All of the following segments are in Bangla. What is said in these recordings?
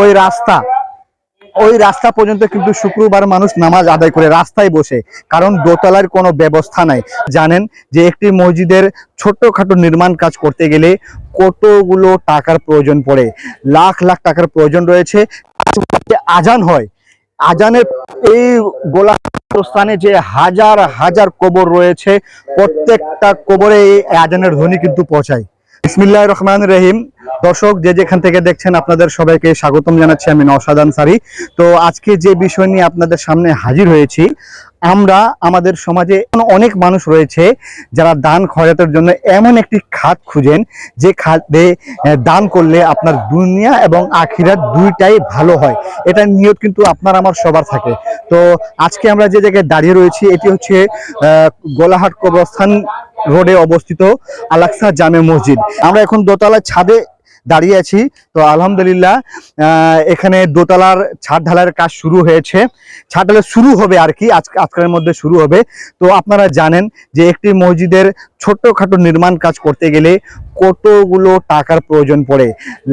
ওই রাস্তা ওই রাস্তা পর্যন্ত কিন্তু শুক্রবার মানুষ নামাজ আদায় করে রাস্তায় বসে, কারণ দোতলার কোনো ব্যবস্থা নাই। জানেন যে একটি মসজিদের ছোট্টখাটো নির্মাণ কাজ করতে গেলে কতগুলো টাকার প্রয়োজন পড়ে, লাখ লাখ টাকার প্রয়োজন রয়েছে। আজান হয়। আজানের এই গোলা স্থানে যে হাজার হাজার কবর রয়েছে, প্রত্যেকটা কবরে এই আজানের ধ্বনি কিন্তু পৌঁছায়। বিসমিল্লাহ রহমান রহিম। দর্শক, যে যেখান থেকে দেখছেন আপনাদের সবাইকে স্বাগতম জানাচ্ছি আমি নওশাদ সারি। তো আজকে যে বিষয় নিয়ে আপনাদের সামনে হাজির হয়েছি, আমরা আমাদের সমাজে অনেক মানুষ রয়েছে যারা দান খয়রাতের জন্য এমন একটি খাত খুঁজেন, যে খাতে দান করলে আপনার দুনিয়া এবং আখিরাত দুইটাই ভালো হয়। এটা নিয়ত কিন্তু আপনার আমার সবার থাকে। তো আজকে আমরা যে জায়গায় দাঁড়িয়ে রয়েছি, এটি হচ্ছে গোলাহাট কবরস্থান রোডে অবস্থিত আলাক্সা জামে মসজিদ। আমরা এখন দোতলার ছাদে দাঁড়িয়ে আছি। তো আলহামদুলিল্লাহ এখানে দোতলার ছাদ ঢালার কাজ শুরু হয়েছে। ছাদ ঢালাই শুরু হবে আর কি আজকালের আজকের মধ্যে শুরু হবে। তো আপনারা জানেন যে একটি মসজিদের ছোট্টখাটো নির্মাণ কাজ করতে গেলে কতগুলো টাকার প্রয়োজন পড়ে?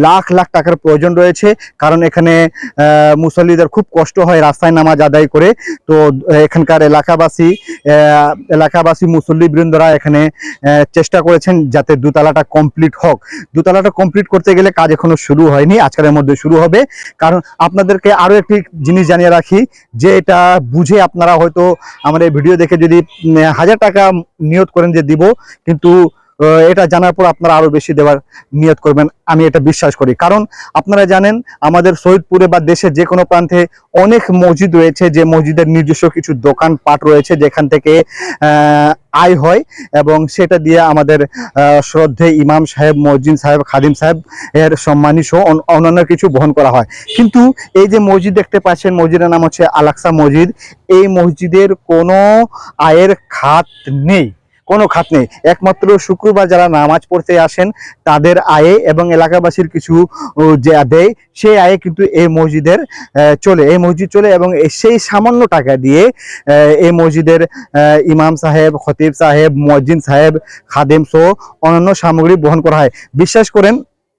লাখ লাখ টাকার প্রয়োজন রয়েছে, কারণ এখানে মুসল্লিদের খুব কষ্ট হয় রাস্তায় নামাজ আদায় করে। তো এখানকার এলাকাবাসী এলাকাবাসী মুসল্লি বৃন্দরা এখানে চেষ্টা করেছেন যাতে দুতলাটা কমপ্লিট হোক। দুতলাটা কমপ্লিট করতে গেলে কাজ এখনও শুরু হয়নি, আজকের মধ্যে শুরু হবে। কারণ আপনাদেরকে আরও একটি জিনিস জানিয়ে রাখি, যে এটা বুঝে আপনারা হয়তো আমার এই ভিডিও দেখে যদি হাজার টাকা নিয়ত করেন যে দিব, কিন্তু এটা জানার পর আপনারা আরও বেশি দেওয়ার নিয়ত করবেন, আমি এটা বিশ্বাস করি। কারণ আপনারা জানেন, আমাদের শহীদপুরে বা দেশের যে কোনো প্রান্তে অনেক মসজিদ রয়েছে, যে মসজিদের নিজস্ব কিছু দোকান পাট রয়েছে, যেখান থেকে আয় হয় এবং সেটা দিয়ে আমাদের শ্রদ্ধে ইমাম সাহেব, মসজিদ সাহেব, খাদিম সাহেব এর সম্মানী সহ অন্যান্য কিছু বহন করা হয়। কিন্তু এই যে মসজিদ দেখতে পাচ্ছেন, মসজিদের নাম হচ্ছে আলাক্সা মসজিদ, এই মসজিদের কোনো আয়ের খাত নেই। কোনো খাত নেই। একমাত্র শুক্রবার যারা নামাজ পড়তে আসেন, তাদের আয়ে এবং এলাকাবাসীর কিছু যে দেয় সেই আয়ে কিন্তু এই মসজিদের চলে। এই মসজিদ চলে এবং সেই সামান্য টাকা দিয়ে এই মসজিদের ইমাম সাহেব, খতিব সাহেব মসজিদ সাহেব, খাদেম সহ অন্যান্য সামগ্রী বহন করা হয়। বিশ্বাস করেন,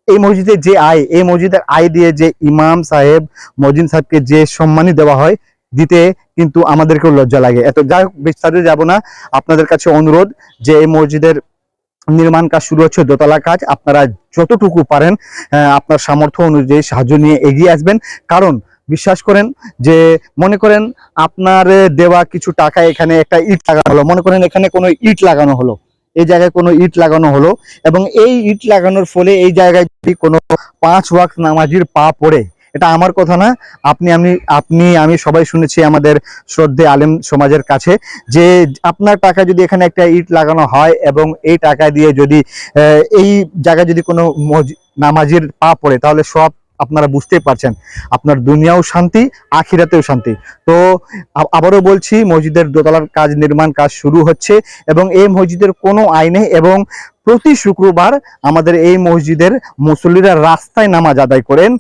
এই মসজিদের যে আয়, এই মসজিদের আয় দিয়ে যে ইমাম সাহেব মসজিদ সাহেবকে যে সম্মানী দেওয়া হয় দিতে কিন্তু আমাদেরকেও লজ্জা লাগে। এত হোক, বিস্তারিত যাব না। আপনাদের কাছে অনুরোধ যে এই মসজিদের নির্মাণ কাজ শুরু হচ্ছে, দোতলা কাজ, আপনারা যতটুকু পারেন আপনার সামর্থ্য অনুযায়ী সাহায্য নিয়ে এগিয়ে আসবেন। কারণ, বিশ্বাস করেন যে, মনে করেন আপনার দেওয়া কিছু টাকা এখানে একটা ইট লাগানো হলো। মনে করেন এখানে কোনো ইট লাগানো হলো। এই জায়গায় কোনো ইট লাগানো হলো। এবং এই ইট লাগানোর ফলে এই জায়গায় যদি কোনো পাঁচ ওয়াক্ত নামাজির পা পড়ে এটা আমার কথা না। আপনি, আমি আপনি, আমি সবাই শুনেছি আমাদের শ্রদ্ধে আলেম সমাজের কাছে যে আপনার টাকা যদি এখানে একটা ইট লাগানো হয় এবং এই টাকা দিয়ে যদি এই জায়গায় যদি কোনো নামাজির পা পড়ে, তাহলে সব আপনারা বুঝতেই পারছেন। আপনার দুনিয়াও শান্তি, আখিরাতেও শান্তি। তো আবারও বলছি, মসজিদের দোতলার কাজ নির্মাণ কাজ শুরু হচ্ছে এবং এই মসজিদের কোনো আইনে এবং প্রতি শুক্রবার আমাদের এই মসজিদের মুসল্লিরা রাস্তায় নামাজ আদায় করেন।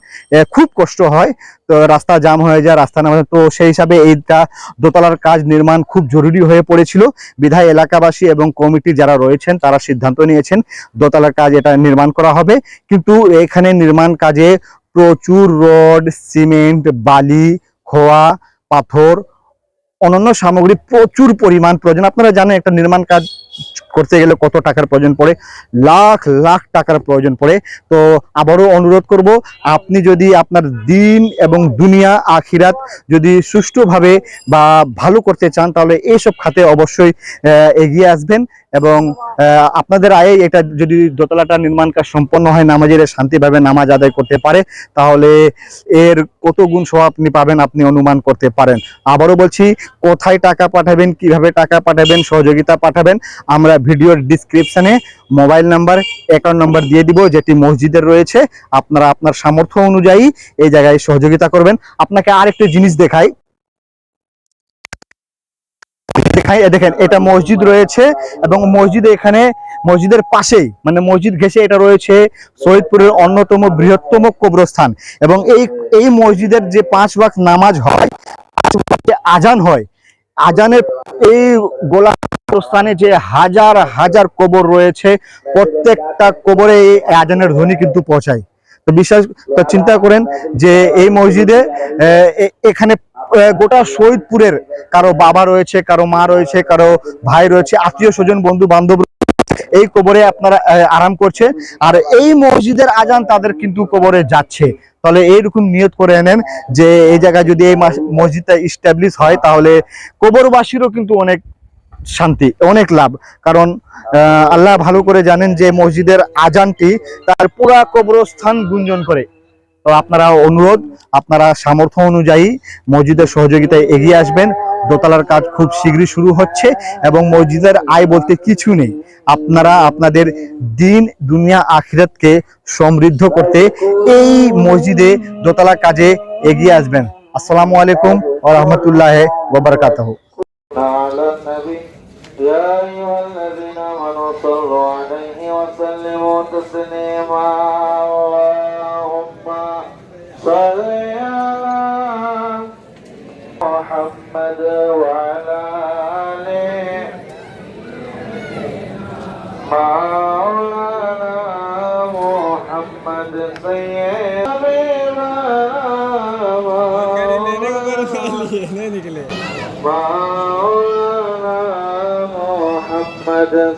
খুব কষ্ট হয়। তো রাস্তা জাম হয়ে যায়, রাস্তা নামাজ তো সেই হিসাবে এইটা দোতলার কাজ নির্মাণ খুব জরুরি হয়ে পড়েছিল। বিধায় এলাকাবাসী এবং কমিটি যারা রয়েছেন, তারা সিদ্ধান্ত নিয়েছেন দোতলার কাজ এটা নির্মাণ করা হবে। কিন্তু এখানে নির্মাণ কাজে প্রচুর রড, সিমেন্ট, বালি, খোয়া, পাথর অন্যান্য সামগ্রী প্রচুর পরিমাণ প্রয়োজন। আপনারা জানেন একটা নির্মাণ কাজ করতে গেলে কত টাকার প্রয়োজন পড়ে? লাখ লাখ টাকার প্রয়োজন পড়ে। তো আবারও অনুরোধ করব, আপনি যদি আপনার দিন এবং দুনিয়া, আখিরাত যদি সুষ্ঠুভাবে বা ভালো করতে চান, তাহলে এইসব খাতে অবশ্যই এগিয়ে আসবেন। এবং আপনাদের আয়ে এটা যদি দোতলাটা নির্মাণ কাজ সম্পন্ন হয়, নামাজের শান্তিভাবে নামাজ আদায় করতে পারে, তাহলে এর কত গুণ সহ আপনি পাবেন, আপনি অনুমান করতে পারেন। আবারও বলছি, কোথায় টাকা পাঠাবেন, কীভাবে টাকা পাঠাবেন, সহযোগিতা পাঠাবেন, আমরা ভিডিওর ডিসক্রিপশানে মোবাইল নাম্বার অ্যাকাউন্ট নাম্বার দিয়ে দিব, যেটি মসজিদের রয়েছে। আপনারা আপনার সামর্থ্য অনুযায়ী এই জায়গায় সহযোগিতা করবেন। আপনাকে আরেকটা জিনিস দেখাই। দেখাই এ দেখেন, এটা মসজিদ রয়েছে এবং মসজিদে এখানে মসজিদের পাশেই মানে মসজিদ ঘেঁষে এটা রয়েছে শহীদপুরের অন্যতম বৃহত্তম কবরস্থান। এবং এই এই মসজিদের যে পাঁচ ওয়াক্ত নামাজ হয় আজান হয়। আজানের এই গোলা স্থানে যে হাজার হাজার কবর রয়েছে, প্রত্যেকটা কবরে এই আজানের ধ্বনি কিন্তু পৌঁছায়। তো বিশ্বাস চিন্তা করেন যে এই মসজিদে এখানে গোটা শহীদপুরের কারও বাবা রয়েছে, কারও মা রয়েছে, কারও ভাই রয়েছে, আত্মীয় স্বজন, বন্ধু বান্ধব এই কবরে আপনারা আরাম করছে। আর এই মসজিদের আজান তাদের কিন্তু কবরে যাচ্ছে। তাহলে এইরকম নিয়ত করে এনেন যে এই জায়গায় যদি এই মাস- মসজিদটা ইস্টাবলিশ হয়, তাহলে কবরবাসীরও কিন্তু অনেক শান্তি, অনেক লাভ। কারণ আল্লাহ ভালো করে জানেন যে মসজিদের আজানটি তার পুরা কবরস্থান গুঞ্জন করে। তো আপনারা অনুরোধ আপনারা সামর্থ্য অনুযায়ী মসজিদের সহযোগিতায় এগিয়ে আসবেন দোতলার কাজ খুব শীঘ্রই শুরু হচ্ছে এবং মসজিদের আয় বলতে কিছু নেই আপনারা আপনাদের দিন দুনিয়া আখিরাতকে সমৃদ্ধ করতে এই মসজিদে দোতলা কাজে এগিয়ে আসবেন আসসালামু আলাইকুম ওয়া রাহমাতুল্লাহি ওয়া বারাকাতুহু على النبي يا أيها الذين آمنوا صلوا عليه وسلموا تسليما اللهم صل على محمد وعلى آله مولانا محمد سيدنا مولانا محمد